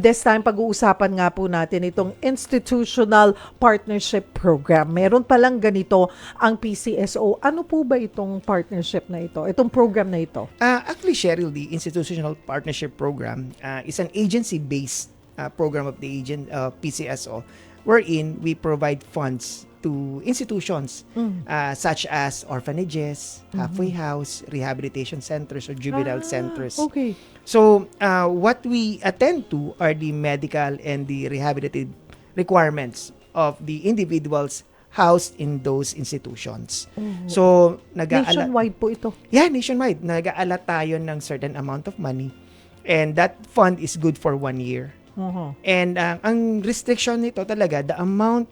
This time, pag-uusapan nga po natin itong Institutional Partnership Program. Meron palang ganito ang PCSO. Ano po ba itong partnership na ito? Itong program na ito? Uh, actually, Cheryl, the Institutional Partnership Program uh, is an agency-based uh, program of the agent uh, PCSO, wherein we provide funds to institutions uh, such as orphanages, halfway house, rehabilitation centers, or juvenile Ah, centers. Okay. So, uh, what we attend to are the medical and the rehabilitative requirements of the individuals housed in those institutions. So, nag-aala- Nationwide po ito. Yeah, nationwide. Nag-aalat tayo ng certain amount of money. And that fund is good for one year. Mhm. And uh, ang restriction nito talaga, the amount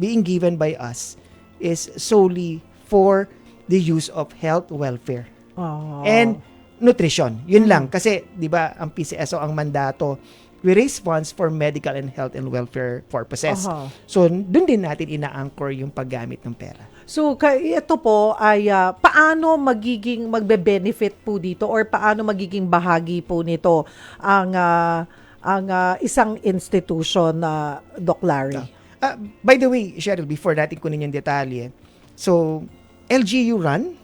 being given by us is solely for the use of health welfare Ah. and nutrition. Yun lang. Kasi, di ba, ang PCSO ang mandato, we raise funds for medical and health and welfare purposes. Aha. So, dun din natin ina-anchor yung paggamit ng pera. So, ito po ay ah, paano magiging magbe-benefit po dito or paano magiging bahagi po nito ang ah, ang ah, isang institution na Doc Larry? Ah, by the way, Cheryl, before natin kunin yung detalye, so, LGU run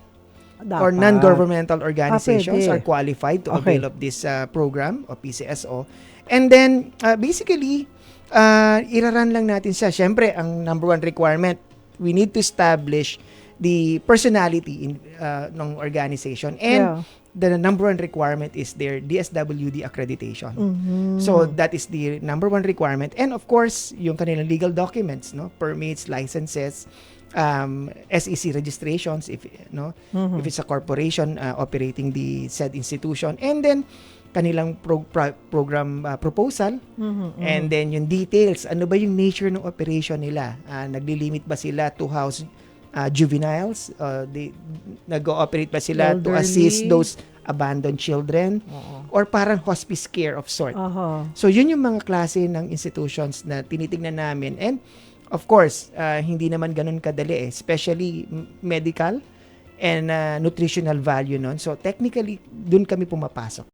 or Dapat. non-governmental organizations Ah, pwede. are qualified to Okay. avail of this uh, program o PCSO. And then, uh, basically, uh, iraran lang natin siya. Siyempre, ang number one requirement, we need to establish the personality in uh, ng organization. And the number one requirement is their DSWD accreditation. Mhm. So that is the number one requirement. And of course, yung kanilang legal documents, no? Permits, licenses, um, SEC registrations if no, Mhm. if it's a corporation uh, operating the said institution and then kanilang pro- pro- program uh, proposal Mhm, mhm. and then yung details ano ba yung nature ng operation nila uh, naglilimit ba sila to house uh, juveniles uh, they nag-ooperate ba sila to assist Elderly. those abandoned children Oo. or parang hospice care of sort Aha. So yun yung mga klase ng institutions na tinitingnan namin and of course uh, hindi naman ganun kadali eh especially medical and uh, nutritional value nun. So technically dun kami pumapasok.